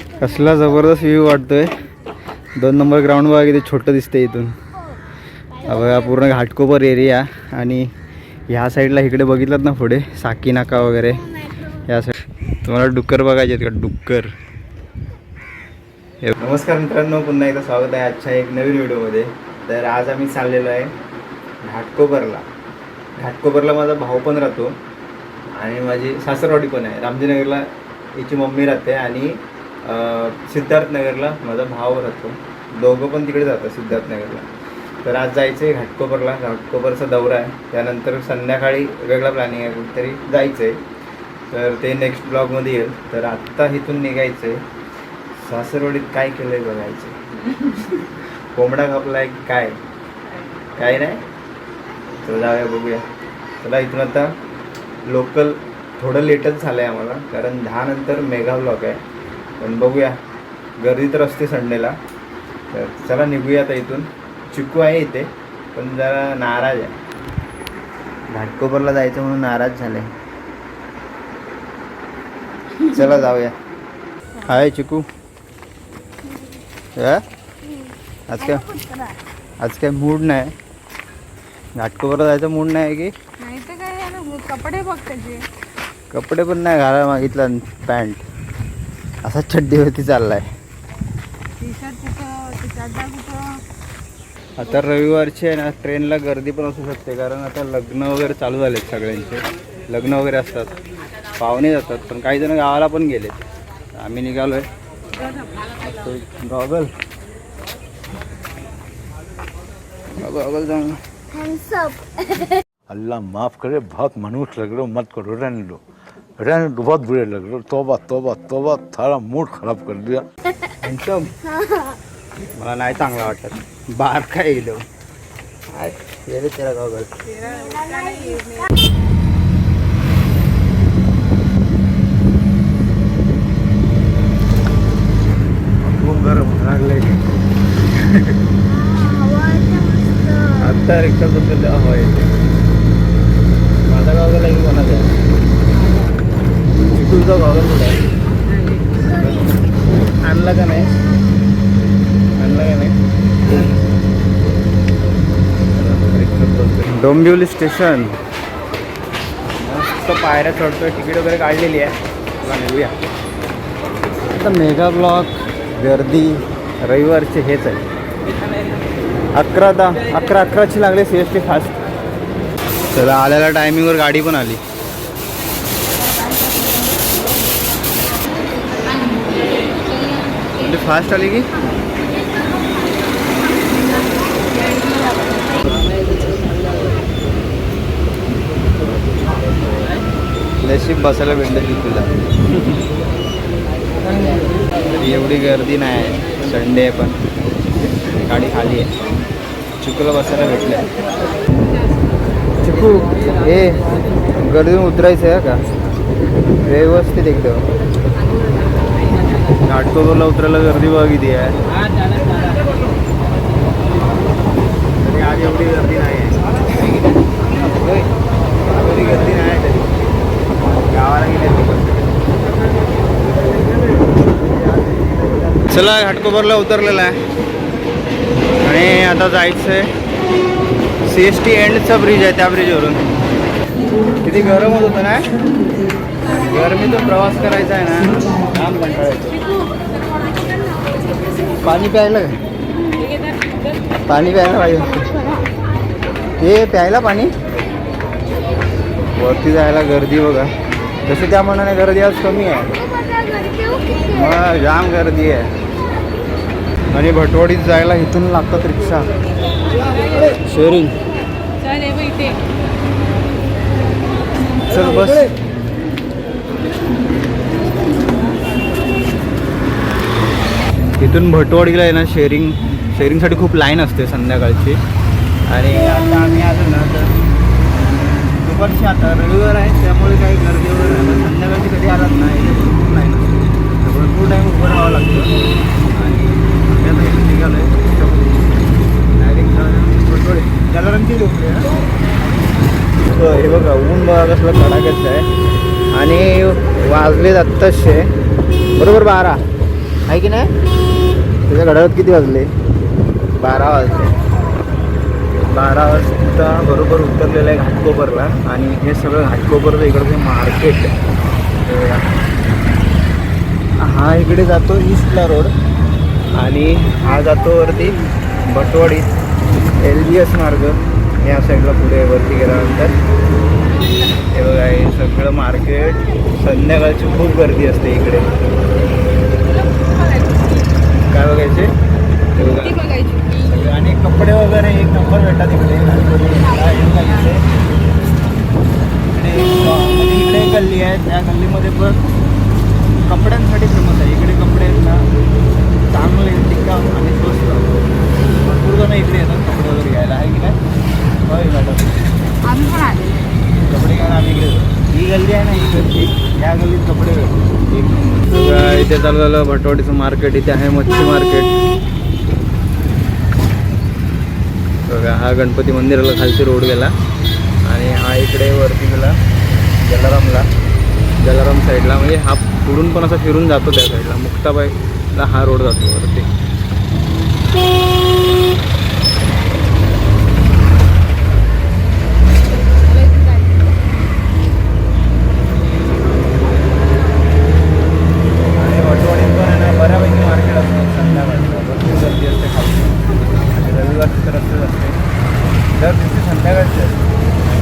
कसला जबरदस्त व्ह्यू वाटतोय. दोन नंबर ग्राउंड बघा किती छोटं दिसतंय इथून. बघा पूर्ण घाटकोपर एरिया आणि ह्या साईडला इकडे बघितलं ना पुढे साकी नाका वगैरे. या साईड तुम्हाला डुक्कर बघायचे आहेत का? डुक्कर. हे- नमस्कार मित्रांनो पुन्हा एकदा स्वागत आहे आजच्या एक नवीन व्हिडिओमध्ये. तर आज आम्ही चाललेलो आहे घाटकोपरला. घाटकोपरला माझा भाऊ पण राहतो आणि माझी सासरवाडी पण आहे. रामजीनगरला हिची मम्मी राहते आणि सिद्धार्थनगरला माझा भाव राहतो. दोघं पण तिकडे जातात सिद्धार्थनगरला. तर आज जायचं आहे घाटकोपरला. घाटकोपरचा दौरा आहे. त्यानंतर संध्याकाळी वेगळा प्लॅनिंग आहे. कुठेतरी जायचं आहे तर ते नेक्स्ट ब्लॉगमध्ये येईल. तर आत्ता इथून निघायचं आहे सासरवाडीत काय केलं आहे बघायचं कोंबडा कापलाय की काय? काय नाही. तर जाऊया बघूया. चला इथून आता लोकल थोडं लेटच झालं आहे आम्हाला. कारण दहा नंतर मेगा ब्लॉक आहे. पण बघूया. गर्दी तर असते संडेला. तर चला निघूया आता इथून. चिकू आहे इथे पण जरा नाराज आहे. घाटकोपरला जायचं म्हणून नाराज झाले. चला जाऊया. हाय चिकू? आज काय? आज काय मूड नाही. घाटकोपरला जायचं मूड नाही की? कपडे बघ त्याचे कपडे पण नाही घालायला मागितलं पॅन्ट. असा चड्डीवरती चाललाय. आता रविवारची आहे ना ट्रेनला गर्दी पण असू शकते कारण आता लग्न वगैरे चालू झालेत सगळ्यांचे. लग्न वगैरे असतात. पाहुणे जातात पण काही जण गावाला पण गेलेत. आम्ही निघालोय. गॉगल. गॉगल जाऊन. अल्लाह माफ करे बहुत मनुष्य लग रहे मत करो रहने रहने दो बहुत बुरे लग रहे हो। तोबा तोबा तोबा थारा मूड खराब कर दिया। हँडसम मला नाही चांगला वाटत. बार काय गेलो तेरा गॉगल. खूप गरम लागलंय आता रिक्षा बद्दल हवा येते माझा गॉगल आहे की कोणाचा आहे चिकूचा गॉगल कुठे आहे आणला का नाही आणला का नाही डोंबिवली स्टेशन. मस्त पायऱ्या चढतोय तिकीट वगैरे काढलेली आहे. निघूया. आता मेगा ब्लॉक गर्दी रविवारचे हेच आहे. अकरा दहा अकरा अकराची लागले सी एस टी फास्ट चला आल्याला टायमिंगवर गाडी पण आली. म्हणजे फास्ट आली की? नशीब बसायला भेटलं की तुला. तरी एवढी गर्दी नाही. आहे संडे आहे पण. गाडी खाली आहे. चुकलं बसायला भेटलं. चुकू ए गर्दीतून उतरायचं आहे का? व्यवस्थित एकदम. नाटकोला उतरायला गर्दी बघा आहे. तरी आज एवढी गर्दी नाही आहे होय, एवढी गर्दी नाही आहे तरी गावाला गेले चला घाटकोपरला उतरलेला आहे. आणि आता जायचं आहे सी एस टी एंडचा ब्रिज आहे त्या ब्रिजवरून किती गरम होत होतं ना? गरमीतून प्रवास करायचा आहे ना. काम कंटाळायचं. पाणी प्यायला पाणी प्यायला पाहिजे. हे प्यायला पाणी? वरती जायला गर्दी बघा. तशी त्या मनाने गर्दी आज कमी आहे. मग जाम गर्दी आहे. आणि भटवाडीत जायला इथून लागतात रिक्षा. शेअरिंग चल बस. इथून भटवाडीला आहे ना शेअरिंग शेअरिंगसाठी खूप लाईन असते संध्याकाळची. आणि आता आम्ही आलो ना तर दुपारची आता रविवार आहे त्यामुळे काही गर्दी वगैरे नाही. संध्याकाळची कधी आलात नाही भरपूर नाही. ना तर भरपूर टाईम उभं राहावं लागतं. आणि आम्ही आता इथून आहे डायरेक्ट भटवाडी जलारामची झोपली ना हो, हे बघा ऊन बघा कसलं कडाक्याचं आहे. आणि वाजले आत्ताशे. बरोबर बारा. आहे की नाही? त्याच्या घड्याळात किती वाजले? बारा वाजले. बारा वाजता बरोबर उतरलेलं आहे घाटकोपरला आणि हे सगळं घाटकोपरचं इकडचं मार्केट. हा इकडे जातो ईस्टला रोड आणि हा जातो वरती बटवाडी एल बी एस मार्ग. या साईडला पुढे वरती गेल्यानंतर हे बघा हे सगळं मार्केट. संध्याकाळची खूप गर्दी असते इकडे. काय बघायचे? ती बघायची सगळे आणि कपडे वगैरे एक नंबर भेटतात इकडे. इकडे गल्ली आहे. त्या गल्लीमध्ये पण कपड्यांसाठी फेमस आहे. इकडे कपडे आहेत ना चांगले टिकाऊ आणि स्वस्त. भरपूर जण इकडे येतात कपडे वगैरे घ्यायला. आहे की नाही? होय मॅडम आम्ही पण आलेलो कपडे घ्यायला आम्ही इकडे येतो. ही गल्ली आहे ना ही गल्ली. या गल्लीत कपडे भेटतात. इथे चालू झालं भटवाडीचं मार्केट इथे आहे मच्छी मार्केट बघा हा गणपती मंदिराला खालची रोड गेला. आणि हा इकडे वरती गेला जलारामला. जलाराम साईडला म्हणजे हा पुढून पण असा फिरून जातो त्या साईडला मुक्ताबाईला हा रोड जातो वरती. बऱ्यापैकी मार्केट भरपूर गर्दी असते खाली रविवारची तर असतेच असते दर दिवशी संध्याकाळची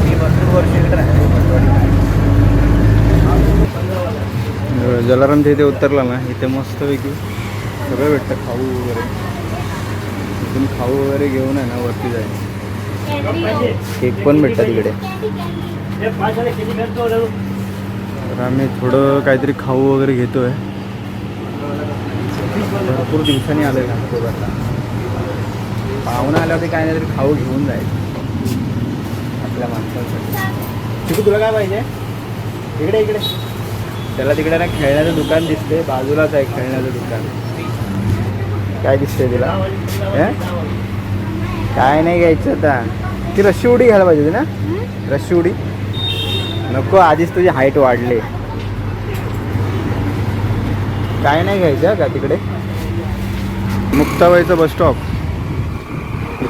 मी भरपूर वर्ष इकडे राहिले वटवाडीमध्ये जलारामच्या इथे उतरला ना इथे मस्तपैकी सगळं भेटतं खाऊ वगैरे. इथून खाऊ वगैरे घेऊन आहे ना वरती जायचं. केक पण भेटतात इकडे. तर आम्ही थोडं काहीतरी खाऊ वगैरे घेतोय. भरपूर दिवसांनी आलोय घाटकोपरला पाहुणा आल्यावरती काय नाही तरी खाऊ घेऊन जायचं. आपल्या माणसांसाठी तिकडे तुला काय पाहिजे? इकडे इकडे. त्याला तिकडे ना खेळण्याचं दुकान दिसते बाजूलाच आहे खेळण्याचं दुकान. काय दिसतंय तिला? हे? काय नाही घ्यायचं आता. ती रस्सी उडी घ्यायला पाहिजे ना? रस्सी उडी नको आधीच तुझी हाईट वाढली. काय नाही घ्यायचं का तिकडे? मुक्ताबाईचं बस स्टॉप.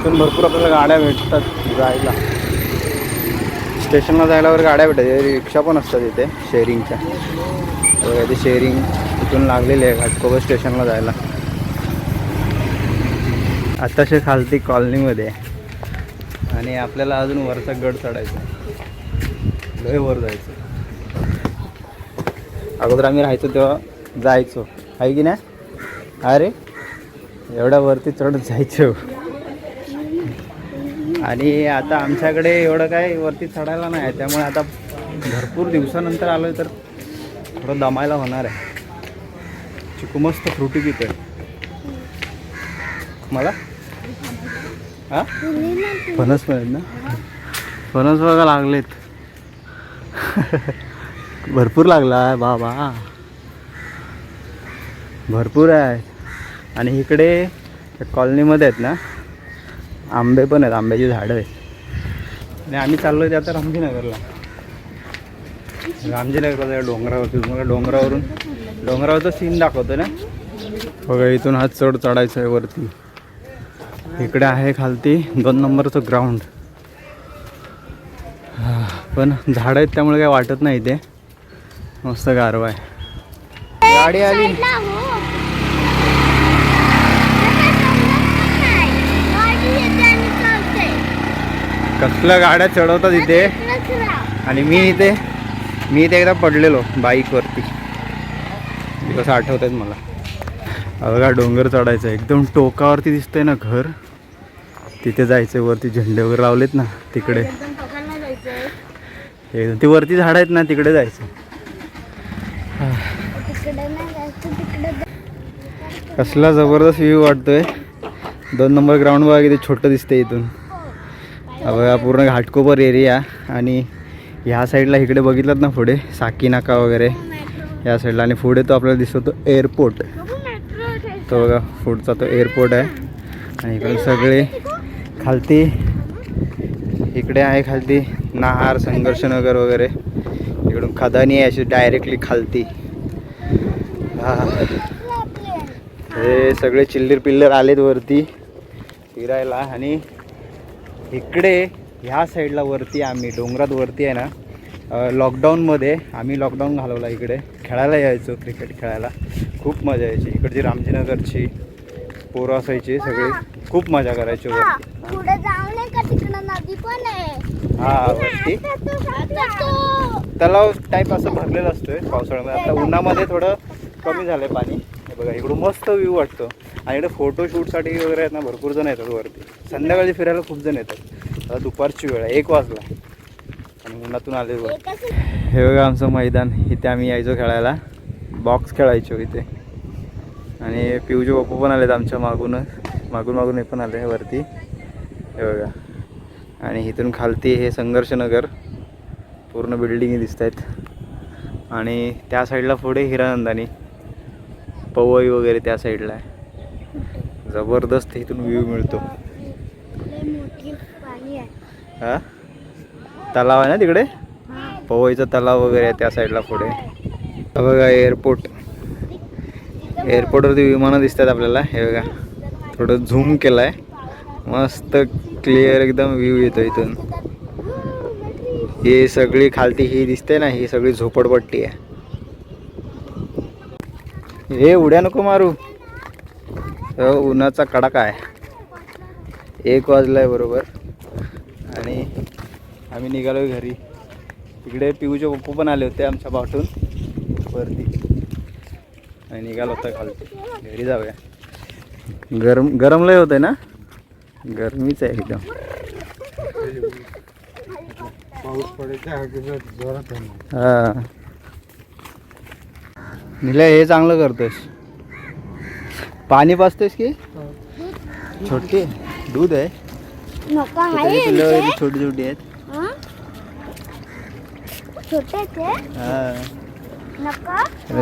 इथून भरपूर आपल्याला गाड्या भेटतात जायला. स्टेशनला जायला वगैरे गाड्या भेटायच्या रिक्षा पण असतात इथे शेअरिंगच्या बघा इथे शेअरिंग इथून लागलेली आहे घाटकोबर स्टेशनला जायला. आताशे खालती कॉलनीमध्ये आहे. आणि आपल्याला अजून वरचा गड चढायचा लय वर जायचं. अगोदर आम्ही राहायचो तेव्हा जायचो. आहे की नाही? अरे एवढ्या वरती चढत जायचो. आणि आता आमच्याकडे एवढं काय वरती चढायला नाही आहे. त्यामुळे आता भरपूर दिवसानंतर आलो तर थोडं दमायला होणार आहे. चिकू मस्त फ्रुटी पितोय. मला? हां? फणस मिळेल ना? फणस बघा लागलेत. भरपूर लागला आहे बाबा भरपूर आहे. आणि इकडे कॉलनीमध्ये आहेत ना आंबे पण आहेत आंब्याची झाडं आहेत. आणि आम्ही चाललो आहे ते आता रामजीनगरला. रामजीनगरला त्या डोंगरावरती तुम्हाला डोंगरावरून डोंगरावरचा सीन दाखवतो ना? बघा इथून हा चढ चढायचा आहे वरती. इकडे आहे खालती दोन नंबरचं ग्राउंड पण झाडं आहेत त्यामुळे काही वाटत नाही इथे. मस्त गारवा आहे. गाडी आली. कसल्या गाड्या चढवतात इथे? आणि मी इथे मी इथे एकदा पडलेलो बाईकवरती. कसं आठवत आहेत मला बघा डोंगर चढायचं एकदम टोकावरती दिसतंय ना घर. तिथे जायचं वरती झेंडे वगैरे लावलेत ना तिकडे. एकदम ते वरती झाडं आहेत ना तिकडे जायचं. कसला जबरदस्त व्ह्यू वाटतोय. दोन नंबर ग्राउंड बघा किती छोटं दिसतंय इथून. बघा पूर्ण घाटकोपर एरिया आणि ह्या साईडला इकडे बघितलं ना पुढे साकी नाका वगैरे. या साईडला आणि पुढे तो आपल्याला दिसतो तो एअरपोर्ट तो बघा पुढचा तो एअरपोर्ट आहे. आणि इकडे सगळे खालती इकडे आहे खालती नाहार संघर्षनगर वगैरे. इकडून खदानी आहे अशी डायरेक्टली खालती. हा. हे सगळे चिल्लर पिल्लर आलेत वरती. फिरायला आणि इकडे ह्या साईडला वरती आम्ही डोंगरात वरती आहे ना लॉकडाऊनमध्ये आम्ही लॉकडाऊन घालवला इकडे. खेळायला यायचो क्रिकेट खेळायला. खूप मजा यायची. इकडची रामजीनगरची पोरं असायची सगळे. खूप मजा करायची हा, हा तलाव टाईप असं भरलेलं असतोय पावसाळ्यामध्ये. आता उन्हामध्ये थोडं कमी झालं आहे पाणी. बघा इकडून मस्त व्ह्यू वाटतो. आणि इकडे फोटोशूटसाठी वगैरे आहेत ना भरपूर जण येतात वरती. संध्याकाळी फिरायला खूप जण येतात. आता दुपारची वेळ आहे एक वाजला. आणि उन्हातून आले बघ. हे बघा आमचं मैदान. इथे आम्ही यायचो खेळायला. बॉक्स खेळायचो इथे. आणि पिऊचे बापू पण आलेत आमच्या मागूनच. मागून मागून हे पण आले वरती. हे बघा. आणि इथून खालती हे संघर्षनगर पूर्ण बिल्डिंगी दिसत आहेत आणि त्या साईडला पुढे हिरानंदानी. पवई वगैरे त्या साईडला आहे. जबरदस्त इथून व्ह्यू मिळतो. हा? तलाव आहे ना तिकडे? पवईचा तलाव वगैरे आहे त्या साईडला पुढे. हा बघा एअरपोर्ट एअरपोर्टवरती विमानं दिसतात आपल्याला. हे बघा थोडं झूम केलं आहे मस्त क्लिअर एकदम व्ह्यू येतो इथून. ही सगळी खालती ही दिसते ना ही सगळी झोपडपट्टी आहे. हे उड्या नको मारू. उन्हाचा कडाका आहे. एक वाजला आहे बरोबर. आणि आम्ही निघालो घरी. तिकडे पिऊचे पप्पू पण आले होते आमच्या पाठून वरती. आणि निघालो होता खालती घरी जाऊया. गरम गरम लय होतंय ना? गरमीच आहे एकदम. पाऊस पडायच्या हा. निल्या हे चांगलं करतोस पाणी पाचतोस की? छोटी दूध आहे. छोटी छोटी आहेत? हा?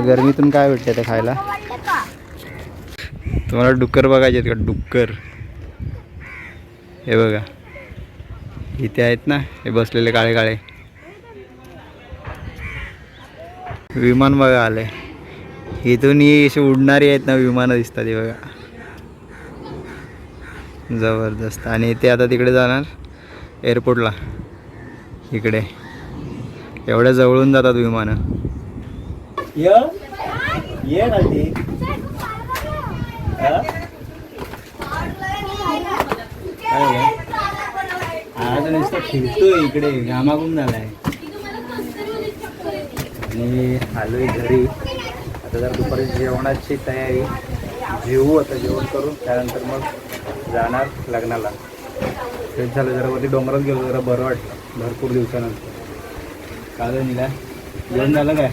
गरमीतून काय भेटतं ते खायला? तुम्हाला डुक्कर बघायचे आहेत का? डुक्कर. हे बघा. इथे आहेत ना हे बसलेले काळे काळे. विमान बघा आले इथून ही अशी उडणारी आहेत ना विमानं दिसतात हे बघा. जबरदस्त. आणि ते आता तिकडे जाणार एअरपोर्टला. इकडे. एवढ्या जवळून जातात विमानं. ये? ये ना ती. आज नुसतं फिरतोय इकडे. घामागून झालाय. आणि आलोय घरी. आता जर दुपारी जेवणाची तयारी जेवू आता जेवण करून त्यानंतर मग जाणार लग्नाला. तेच झालं जरा वरती डोंगरात गेलो जरा बरं वाटलं. भरपूर दिवसानंतर. काय झालं निला जेवण झालं काय?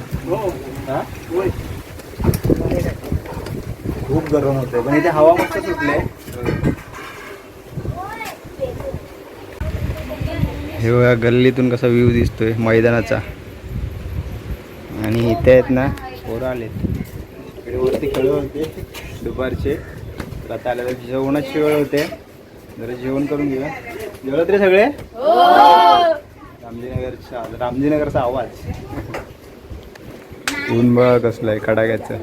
खूप गरम होतं पण इथे हवा मस्त सुटले हे बघा गल्लीतून कसा व्ह्यू दिसतोय मैदानाचा. आणि इथे आहेत ना आलेत. इकडे वरती खेळ होते. दुपारचे. तर आता आले तर जेवणाची वेळ होते. जरा जेवण करून घेऊया. जेवलं तरी सगळे? रामजीनगरचा रामजीनगरचा आवाज. ऊन बघा कसला आहे. कडाक्याचं